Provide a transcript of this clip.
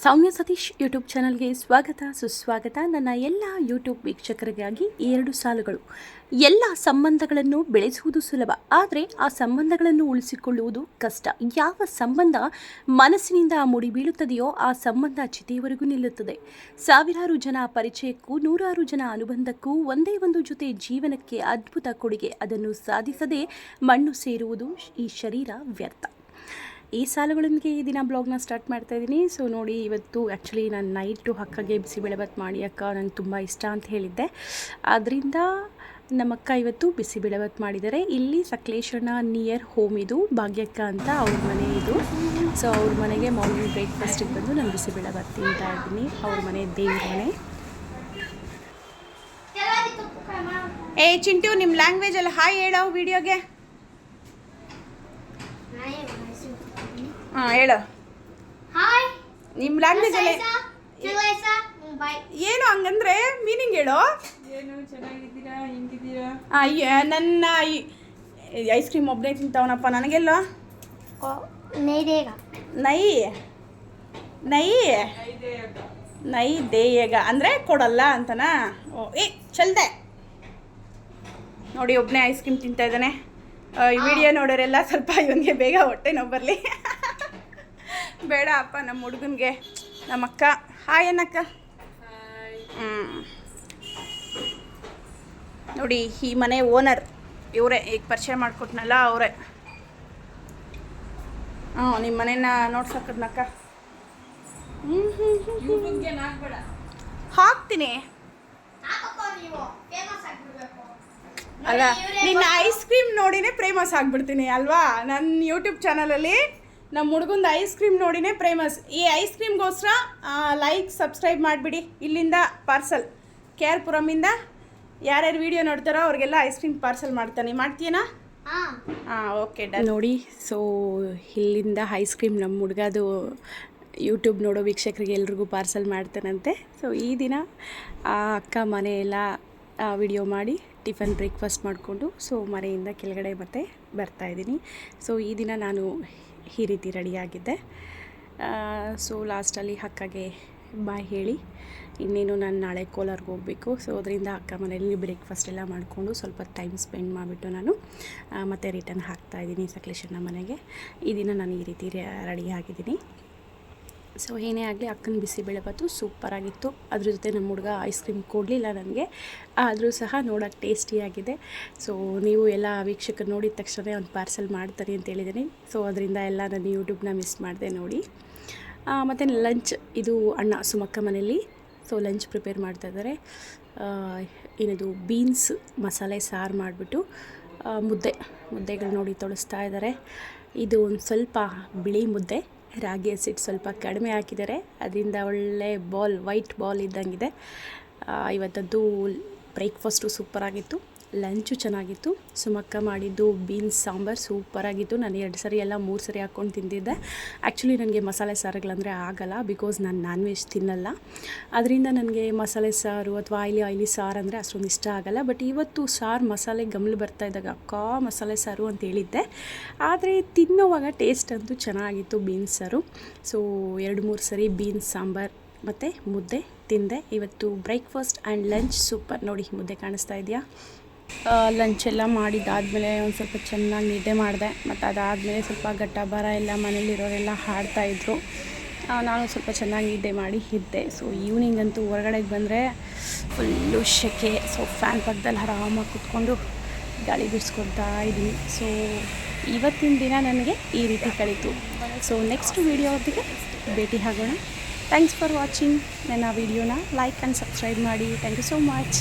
ಸೌಮ್ಯ Satish YouTube ಚಾನಲ್ಗೆ ಸ್ವಾಗತ, ಸುಸ್ವಾಗತ. ನನ್ನ ಎಲ್ಲ ಯೂಟ್ಯೂಬ್ ವೀಕ್ಷಕರಿಗಾಗಿ ಎರಡು ಸಾಲುಗಳು. ಎಲ್ಲ ಸಂಬಂಧಗಳನ್ನು ಬೆಳೆಸುವುದು ಸುಲಭ, ಆದರೆ ಆ ಸಂಬಂಧಗಳನ್ನು ಉಳಿಸಿಕೊಳ್ಳುವುದು ಕಷ್ಟ. ಯಾವ ಸಂಬಂಧ ಮನಸ್ಸಿನಿಂದ ಮುಡಿ ಬೀಳುತ್ತದೆಯೋ ಆ ಸಂಬಂಧ ಚಿತೆಯವರೆಗೂ ನಿಲ್ಲುತ್ತದೆ. ಸಾವಿರಾರು ಜನ ಪರಿಚಯಕ್ಕೂ, ನೂರಾರು ಜನ ಅನುಬಂಧಕ್ಕೂ ಒಂದೇ ಒಂದು ಜೊತೆ ಜೀವನಕ್ಕೆ ಅದ್ಭುತ ಕೊಡುಗೆ. ಅದನ್ನು ಸಾಧಿಸದೆ ಮಣ್ಣು ಸೇರುವುದು ಈ ಶರೀರ ವ್ಯರ್ಥ. ಈ ಸಾಲುಗಳೊಂದಿಗೆ ಈ ದಿನ ಬ್ಲಾಗ್ನ ಸ್ಟಾರ್ಟ್ ಮಾಡ್ತಾ ಇದ್ದೀನಿ. ಸೊ ನೋಡಿ, ಇವತ್ತು ಆ್ಯಕ್ಚುಲಿ ನಾನು ನೈಟು ಅಕ್ಕಗೆ ಬಿಸಿಬೇಳೆಬಾತ್ ಮಾಡಿ ಅಕ್ಕ ನಂಗೆ ತುಂಬ ಇಷ್ಟ ಅಂತ ಹೇಳಿದ್ದೆ. ಆದ್ದರಿಂದ ನಮ್ಮ ಅಕ್ಕ ಇವತ್ತು ಬಿಸಿಬೇಳೆಬಾತ್ ಮಾಡಿದ್ದಾರೆ. ಇಲ್ಲಿ ಸಕಲೇಶ್ವರನ ನಿಯರ್ ಹೋಮ್ ಇದು, ಭಾಗ್ಯಕ್ಕ ಅಂತ ಅವ್ರ ಮನೆ ಇದು. ಸೊ ಅವ್ರ ಮನೆಗೆ ಮಾರ್ನಿಂಗ್ ಬ್ರೇಕ್ಫಾಸ್ಟಿಗೆ ಬಂದು ನಾನು ಬಿಸಿಬೇಳೆಬಾತ್ ತಿಂತಾ ಇದ್ದೀನಿ. ಅವ್ರ ಮನೆ, ದೇವ್ರ ಮನೆ. ಏ, ಚಿಂಟು ನಿಮ್ಮ ಲ್ಯಾಂಗ್ವೇಜ್ ಎಲ್ಲ ಹಾಯ್ ಹೇಳೋ ವಿಡಿಯೋಗೆ ಹಾಂ ಹೇಳು. ಹಾಯ್ ನಿಮ್ಮ ಲ್ಯಾಂಗ್ವೇಜ್ ಅಲ್ಲಿ ಏನು ಹಂಗಂದ್ರೆ ಮೀನಿಂಗ್ ಹೇಳು. ಏನು ಚೆನ್ನಾಗಿದ್ದೀರಾ? ಹೆಂಗಿದ್ದೀರಾ? ಅಯ್ಯ ನನ್ನ ಐಸ್ ಕ್ರೀಮ್ ಒಬ್ಬನೇ ತಿಂತವನಪ್ಪ ನನಗೆಲ್ಲ? ನೇದೇಗ. ನೈ ನೈ ನೈ ದೇಯಗ. ಅಂದರೆ ಕೊಡಲ್ಲ ಅಂತನಾ? ಓ ಏ ಚಲ್ದೆ. ನೋಡಿ ಒಬ್ಬನೇ ಐಸ್ ಕ್ರೀಮ್ ತಿಂತಾ ಇದ್ದಾನೆ. ಈ ವಿಡಿಯೋ ನೋಡೋರೆಲ್ಲ ಸ್ವಲ್ಪ ಇವನಿಗೆ ಬೇಗ ಹೊಟ್ಟೆ ನೋವು ಬರಲಿ. ಬೇಡ ಅಪ್ಪ ನಮ್ಮ ಹುಡುಗನಿಗೆ ನಮ್ಮ ಅಕ್ಕ. ಹಾಯ್ ಏನಕ್ಕ ಹ್ಞೂ ನೋಡಿ ಈ ಮನೆ ಓನರ್ ಇವರೇ ಈಗ ಪರಿಚಯ ಮಾಡಿಕೊಟ್ನಲ್ಲ ಅವರೇ. ಹ್ಞೂ ನಿಮ್ಮ ಮನೇನ ನೋಡ್ಸಕ್ಕದ್ನಕ್ಕ ಹ್ಞೂ ಹ್ಞೂ ಹ್ಞೂ ಯೂಟ್ಯೂಬ್ಗೆ ನಾಕ್ಬೇಡ ಹಾಕ್ತೀನಿ ಅಲ್ಲ ನಿನ್ನ ಐಸ್ ಕ್ರೀಮ್ ನೋಡಿನೇ ಫೇಮಸ್ ಆಗ್ಬಿಡ್ತೀನಿ ಅಲ್ವಾ? ನನ್ನ ಯೂಟ್ಯೂಬ್ ಚಾನಲಲ್ಲಿ ನಮ್ಮ ಹುಡುಗಂದು ಐಸ್ ಕ್ರೀಮ್ ನೋಡಿನೇ ಪ್ರೇಮಸ್ ಈ ಐಸ್ ಕ್ರೀಮ್ಗೋಸ್ಕರ ಲೈಕ್ ಸಬ್ಸ್ಕ್ರೈಬ್ ಮಾಡಿಬಿಡಿ. ಇಲ್ಲಿಂದ ಪಾರ್ಸಲ್ ಕೆ ಆರ್ ಪುರಮಿಂದ ಯಾರ್ಯಾರು ವಿಡಿಯೋ ನೋಡ್ತಾರೋ ಅವ್ರಿಗೆಲ್ಲ ಐಸ್ ಕ್ರೀಮ್ ಪಾರ್ಸಲ್ ಮಾಡ್ತಾನೆ. ಮಾಡ್ತೀಯನಾ? ಹಾ. ಹಾಂ ಓಕೆ ಡನ್ ನೋಡಿ ಸೊ ಇಲ್ಲಿಂದ ಐಸ್ ಕ್ರೀಮ್ ನಮ್ಮ ಹುಡುಗದು ಯೂಟ್ಯೂಬ್ ನೋಡೋ ವೀಕ್ಷಕರಿಗೆ ಎಲ್ರಿಗೂ ಪಾರ್ಸಲ್ ಮಾಡ್ತಾನಂತೆ. ಸೊ ಈ ದಿನ ಆ ಅಕ್ಕ ಮನೆಯೆಲ್ಲ ವಿಡಿಯೋ ಮಾಡಿ ಟಿಫನ್ ಬ್ರೇಕ್ಫಾಸ್ಟ್ ಮಾಡಿಕೊಂಡು ಸೊ ಮನೆಯಿಂದ ಕೆಳಗಡೆ ಮತ್ತೆ ಬರ್ತಾಯಿದ್ದೀನಿ ಸೊ ಈ ದಿನ ನಾನು ಈ ರೀತಿ ರೆಡಿಯಾಗಿದ್ದೆ ಸೊ ಲಾಸ್ಟಲ್ಲಿ ಅಕ್ಕಗೆ ಬಾಯ್ ಹೇಳಿ. ಇನ್ನೇನು ನಾನು ನಾಳೆ ಕೋಲಾರ್ಗೆ ಹೋಗಬೇಕು. ಸೊ ಅದರಿಂದ ಅಕ್ಕ ಮನೆಯಲ್ಲಿ ಬ್ರೇಕ್ಫಾಸ್ಟ್ ಎಲ್ಲ ಮಾಡಿಕೊಂಡು ಸ್ವಲ್ಪ ಟೈಮ್ ಸ್ಪೆಂಡ್ ಮಾಡಿಬಿಟ್ಟು ನಾನು ಮತ್ತೆ ರಿಟರ್ನ್ ಹಾಕ್ತಾಯಿದ್ದೀನಿ ಸಕಲೇಶನ ಮನೆಗೆ. ಈ ದಿನ ನಾನು ಈ ರೀತಿ ರೆಡಿ ಆಗಿದ್ದೀನಿ ಸೊ ಏನೇ ಆಗಲಿ ಅಕ್ಕನ ಬಿಸಿಬೇಳೆಬಾತು ಸೂಪರಾಗಿತ್ತು ಅದ್ರ ಜೊತೆ ನಮ್ಮ ಹುಡುಗ ಐಸ್ ಕ್ರೀಮ್ ಕೊಡಲಿಲ್ಲ ನನಗೆ. ಆದರೂ ಸಹ ನೋಡೋಕ್ಕೆ ಟೇಸ್ಟಿಯಾಗಿದೆ ಸೊ ನೀವು ಎಲ್ಲ ವೀಕ್ಷಕರು ನೋಡಿದ ತಕ್ಷಣ ಒಂದು ಪಾರ್ಸಲ್ ಮಾಡ್ತಾರೆ ಅಂತ ಹೇಳಿದ್ದೀನಿ ಸೊ ಅದರಿಂದ ಎಲ್ಲ ನಾನು ಯೂಟ್ಯೂಬ್ನ ಮಿಸ್ ಮಾಡಿದೆ ನೋಡಿ. ಮತ್ತು ಲಂಚ್ ಇದು ಅಣ್ಣ ಸುಮಕ್ಕ ಮನೆಯಲ್ಲಿ. ಸೊ ಲಂಚ್ ಪ್ರಿಪೇರ್ ಮಾಡ್ತಾ ಇದ್ದಾರೆ ಏನದು ಬೀನ್ಸ್ ಮಸಾಲೆ, ಸಾರು ಮಾಡಿಬಿಟ್ಟು ಮುದ್ದೆ, ಮುದ್ದೆಗಳು ನೋಡಿ ತೊಳಸ್ತಾ ಇದ್ದಾರೆ ಇದು ಒಂದು ಸ್ವಲ್ಪ ಬಿಳಿ ಮುದ್ದೆ. ರಾಗಿ ಹಸಿಟ್ಟು ಸ್ವಲ್ಪ ಕಡಿಮೆ ಹಾಕಿದ್ದಾರೆ. ಅದರಿಂದ ಒಳ್ಳೆ ಬಾಲ್ ವೈಟ್ ಬಾಲ್ ಇದ್ದಂಗಿದೆ. ಇವತ್ತದ್ದು ಬ್ರೇಕ್ಫಾಸ್ಟು ಸೂಪರಾಗಿತ್ತು. ಲಂಚು ಚೆನ್ನಾಗಿತ್ತು. ಸುಮಕ್ಕ ಮಾಡಿದ್ದು ಬೀನ್ಸ್, ಸಾಂಬಾರು ಸೂಪರಾಗಿತ್ತು ನಾನು ಎರಡು ಸರಿ ಎಲ್ಲ ಮೂರು ಸರಿ ಹಾಕ್ಕೊಂಡು ತಿಂದಿದ್ದೆ. ಆ್ಯಕ್ಚುಲಿ ನನಗೆ ಮಸಾಲೆ ಸಾರುಗಳಂದರೆ ಆಗಲ್ಲ ಬಿಕಾಸ್ ನಾನು ನಾನ್ ವೆಜ್ ತಿನ್ನಲ್ಲ. ಅದರಿಂದ ನನಗೆ ಮಸಾಲೆ ಸಾರು ಅಥವಾ ಆಯ್ಲಿ ಆಯ್ಲಿ ಸಾರು ಅಂದರೆ ಅಷ್ಟೊಂದು ಇಷ್ಟ ಆಗಲ್ಲ. ಬಟ್ ಇವತ್ತು ಸಾರು ಮಸಾಲೆ ಗಮಲು ಬರ್ತಾ ಇದ್ದಾಗ, ಅಕ್ಕ, ಮಸಾಲೆ ಸಾರು ಅಂತ ಹೇಳಿದ್ದೆ. ಆದರೆ ತಿನ್ನೋವಾಗ ಟೇಸ್ಟ್ ಅಂತೂ ಚೆನ್ನಾಗಿತ್ತು ಬೀನ್ಸ್ ಸಾರು. ಸೊ ಎರಡು, ಮೂರು ಸರಿ ಬೀನ್ಸ್, ಸಾಂಬಾರು ಮತ್ತು ಮುದ್ದೆ ತಿಂದೆ. ಇವತ್ತು ಬ್ರೇಕ್ಫಾಸ್ಟ್ ಆ್ಯಂಡ್ ಲಂಚ್ ಸೂಪರ್. ನೋಡಿ, ಮುದ್ದೆ ಕಾಣಿಸ್ತಾ ಇದೆಯಾ? ಲಂಚ್ ಎಲ್ಲ ಮಾಡಿದ್ದಾದಮೇಲೆ ಒಂದು ಸ್ವಲ್ಪ ಚೆನ್ನಾಗಿ ನಿದ್ದೆ ಮಾಡಿದೆ. ಮತ್ತು ಅದಾದಮೇಲೆ ಸ್ವಲ್ಪ ಗಟ್ಟ ಬರ ಎಲ್ಲ ಮನೇಲಿರೋರೆಲ್ಲ ಹಾಡ್ತಾಯಿದ್ರು ನಾನು ಸ್ವಲ್ಪ ಚೆನ್ನಾಗಿ ನಿದ್ದೆ ಮಾಡಿ ಇದ್ದೆ. ಸೊ ಈವ್ನಿಂಗ್ ಅಂತೂ ಹೊರಗಡೆಗೆ ಬಂದರೆ ಫುಲ್ಲು ಸೆಕೆ ಸೊ ಫ್ಯಾನ್ ಪಕ್ಕದಲ್ಲಿ ಆರಾಮಾಗಿ ಕುತ್ಕೊಂಡು ಗಾಳಿ ಬಿಡಿಸ್ಕೊಳ್ತಾ ಇದ್ದೀನಿ ಸೊ ಇವತ್ತಿನ ದಿನ ನನಗೆ ಈ ರೀತಿ ಕಳೀತು. ಸೊ ನೆಕ್ಸ್ಟ್ ವೀಡಿಯೋದಿಗೆ ಭೇಟಿ ಆಗೋಣ. ಥ್ಯಾಂಕ್ಸ್ ಫಾರ್ ವಾಚಿಂಗ್ ನನ್ನ ವೀಡಿಯೋನ ಲೈಕ್ ಆ್ಯಂಡ್ ಸಬ್ಸ್ಕ್ರೈಬ್ ಮಾಡಿ. Thank you so much